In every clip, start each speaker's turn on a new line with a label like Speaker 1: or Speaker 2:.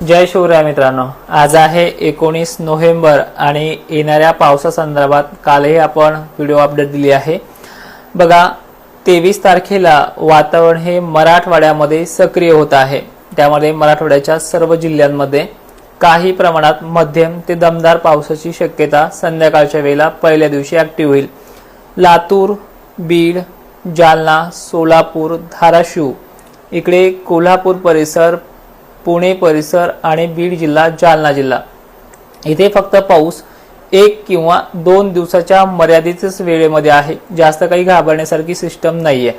Speaker 1: जय शिवराय मित्रांनो. आज आहे एकोणीस नोव्हेंबर आणि येणाऱ्या पावसासंदर्भात कालही आपण व्हिडिओ अपडेट दिली आहे. बघा तेवीस तारखेला वातावरण हे मराठवाड्यामध्ये सक्रिय होत आहे. त्यामध्ये मराठवाड्याच्या सर्व जिल्ह्यांमध्ये काही प्रमाणात मध्यम ते दमदार पावसाची शक्यता संध्याकाळच्या वेळेला पहिल्या दिवशी ऍक्टिव्ह होईल. लातूर बीड जालना सोलापूर धाराशिव इकडे कोल्हापूर परिसर पुणे परिसर आणि बीड जिल्हा जालना जिल्हा. इथे फक्त पाऊस एक किंवा दोन दिवसाच्या मर्यादितच वेळेमध्ये आहे. जास्त काही घाबरण्यासारखी सिस्टम नाही आहे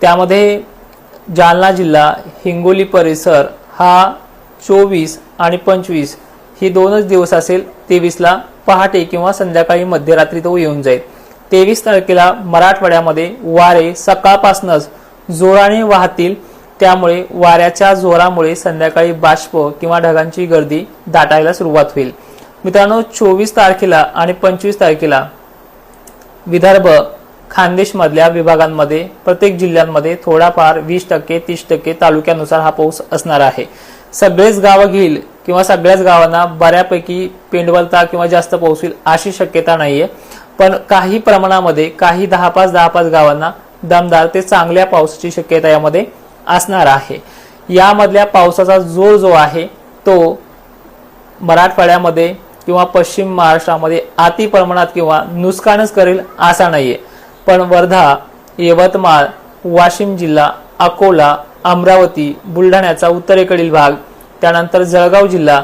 Speaker 1: त्यामध्ये जालना जिल्हा हिंगोली परिसर हा चोवीस आणि पंचवीस ही दोनच दिवस असेल. तेवीसला पहाटे किंवा संध्याकाळी मध्यरात्री तो येऊन जाईल. तेवीस तारखेला मराठवाड्यामध्ये वारे सकाळपासूनच जोराने वाहतील. त्यामुळे वाऱ्याच्या जोरामुळे संध्याकाळी बाष्प किंवा ढगांची गर्दी दाटायला सुरुवात होईल. मित्रांनो चोवीस तारखेला आणि पंचवीस तारखेला विदर्भ खानदेशमधल्या विभागांमध्ये प्रत्येक जिल्ह्यांमध्ये थोडाफार वीस टक्के तीस टक्के तालुक्यानुसार हा पाऊस असणार आहे. सगळेच गावं घेईल किंवा सगळ्याच गावांना बऱ्यापैकी पेंडवलता किंवा जास्त पाऊस होईल अशी शक्यता नाहीये. पण काही प्रमाणामध्ये काही दहा पाच दहा पाच गावांना दमदार ते चांगल्या पावसाची शक्यता यामध्ये असणार आहे. यामधल्या पावसाचा जोर जो आहे तो मराठवाड्यामध्ये किंवा पश्चिम महाराष्ट्रामध्ये अति प्रमाणात किंवा नुकसानच करेल असा नाहीये. पण वर्धा यवतमाळ वाशिम जिल्हा अकोला अमरावती बुलढाण्याचा उत्तरेकडील भाग त्यानंतर जळगाव जिल्हा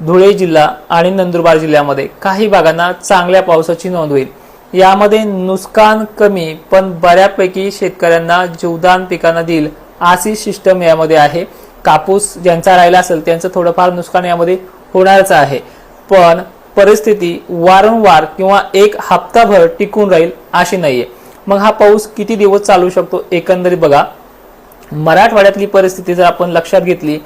Speaker 1: धुळे जिल्हा आणि नंदुरबार जिल्ह्यामध्ये काही भागांना चांगल्या पावसाची नोंद होईल. यामध्ये नुकसान कमी पण बऱ्यापैकी शेतकऱ्यांना जीवदान पिकांना देईल अशी सिस्टम यामध्ये आहे. कापूस ज्यांचा राहिला असेल त्यांचं थोडंफार नुकसान यामध्ये होणारच आहे. पण परिस्थिती वारंवार किंवा एक हप्ताभर टिकून राहील अशी नाहीये. मग हा पाऊस किती दिवस चालू शकतो एकंदरीत बघा. मराठवाड्यातली परिस्थिती जर आपण लक्षात घेतली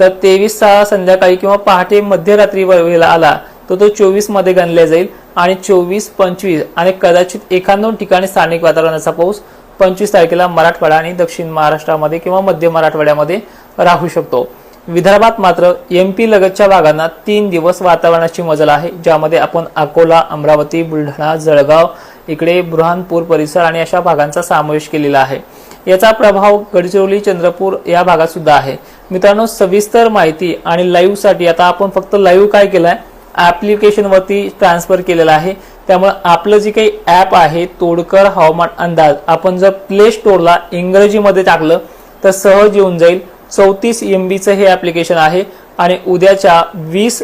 Speaker 1: तर तेवीस सहा संध्याकाळी किंवा पहाटे मध्यरात्री वेळेला आला तर तो चोवीसमध्ये गणला जाईल. आणि चोवीस पंचवीस आणि कदाचित एखादोन ठिकाणी स्थानिक वातावरणाचा पाऊस पंचवीस तारखेला मराठवाडा आणि दक्षिण महाराष्ट्रामध्ये किंवा मध्य मराठवाड्यामध्ये राहू शकतो. विदर्भात मात्र एमपी लगतच्या भागांना तीन दिवस वातावरणाची मजल आहे ज्यामध्ये आपण अकोला अमरावती बुलढाणा जळगाव इकडे बुरहानपूर परिसर आणि अशा भागांचा समावेश केलेला आहे. याचा प्रभाव गडचिरोली चंद्रपूर या भागात सुद्धा आहे. मित्रांनो सविस्तर माहिती आणि लाईव्हसाठी आता आपण फक्त लाईव्ह काय केलंय ॲप्लिकेशनवरती ट्रान्सफर केलेलं आहे. त्यामुळे आपलं जे काही ऍप आहे तोडकर हवामान अंदाज आपण जर प्ले स्टोअरला इंग्रजीमध्ये टाकलं तर सहज येऊन जाईल. चौतीस एम बीचं हे ऍप्लिकेशन आहे आणि उद्याच्या वीस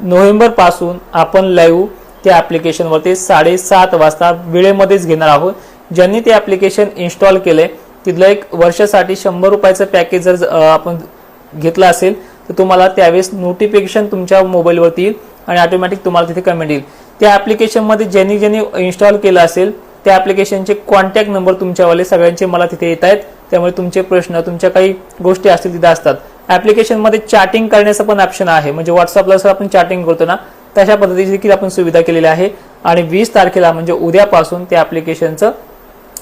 Speaker 1: नोव्हेंबरपासून आपण लाईव्ह त्या ऍप्लिकेशनवरती साडेसात वाजता वेळेमध्येच घेणार आहोत. ज्यांनी ते ऍप्लिकेशन इन्स्टॉल केलंय तिथलं एक वर्षासाठी शंभर रुपयाचं पॅकेज जर आपण घेतलं असेल तर तुम्हाला त्यावेळेस नोटिफिकेशन तुमच्या मोबाईलवरती येईल. आणि ऑटोमॅटिक तुम्हाला तिथे कमेंट येईल. त्या ऍप्लिकेशनमध्ये ज्यांनी ज्यांनी इन्स्टॉल केलं असेल त्या ऍप्लिकेशनचे कॉन्टॅक्ट नंबर तुमच्यावाले सगळ्यांचे मला तिथे येत आहेत. त्यामुळे तुमचे प्रश्न तुमच्या काही गोष्टी असतील तिथे असतात. ॲप्लिकेशनमध्ये चॅटिंग करण्याचं पण ऑप्शन आहे. म्हणजे व्हॉट्सअपला जर आपण चॅटिंग करतो ना तशा पद्धतीची देखील आपण सुविधा केलेली आहे. आणि वीस तारखेला म्हणजे उद्यापासून त्या ऍप्लिकेशनचं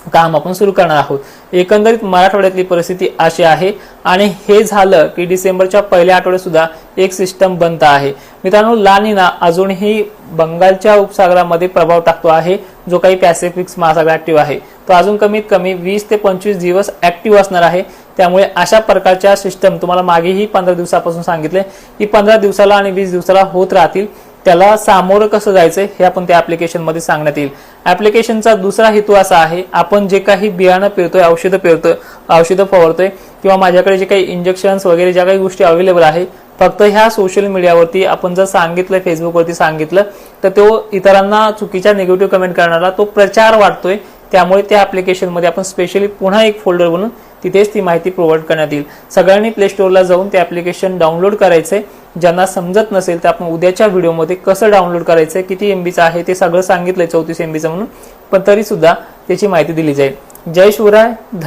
Speaker 1: काम आपण सुरू करणार आहोत. एकंदरीत मराठवाड्यातली परिस्थिती अशी आहे आणि हे झालं की डिसेंबरच्या पहिल्या आठवड्यात सुद्धा एक सिस्टम बनत आहे. मित्रांनो लानिना अजूनही बंगालच्या उपसागरामध्ये प्रभाव टाकतो आहे जो काही पॅसिफिक महासागर ऍक्टिव्ह आहे. तो अजून कमीत कमी वीस ते पंचवीस दिवस ऍक्टिव्ह असणार आहे. त्यामुळे अशा प्रकारच्या सिस्टम तुम्हाला मागेही पंधरा दिवसापासून सांगितले की पंधरा दिवसाला आणि वीस दिवसाला होत राहतील. त्याला सामोरं कसं जायचं हे आपण त्या ऍप्लिकेशनमध्ये सांगण्यात येईल. ऍप्लिकेशनचा दुसरा हेतू असा आहे आपण जे काही बियाणं पेरतोय औषधं पेरतोय औषधं फवारतोय किंवा माझ्याकडे जे काही इंजेक्शन्स वगैरे ज्या काही गोष्टी अवेलेबल आहे फक्त ह्या सोशल मीडियावरती आपण जर सांगितलं फेसबुकवरती सांगितलं तर तो इतरांना चुकीच्या निगेटिव्ह कमेंट करणारा तो प्रचार वाटतोय त्यामुळे त्या ऍप्लिकेशनमध्ये आपण स्पेशली पुन्हा एक फोल्डर बनून तिथेच ती माहिती प्रोव्हाइड करण्यात येईल. सगळ्यांनी प्ले स्टोअरला जाऊन ते ऍप्लिकेशन डाउनलोड करायचंय ज्यांना समजत नसेल तर आपण उद्याच्या व्हिडिओमध्ये कसं डाउनलोड करायचंय किती एमबीचं आहे ते सगळं सांगितलंय चौतीस एमबीचं म्हणून. पण तरी सुद्धा त्याची माहिती दिली जाईल. जय शिवराय धन्यवाद.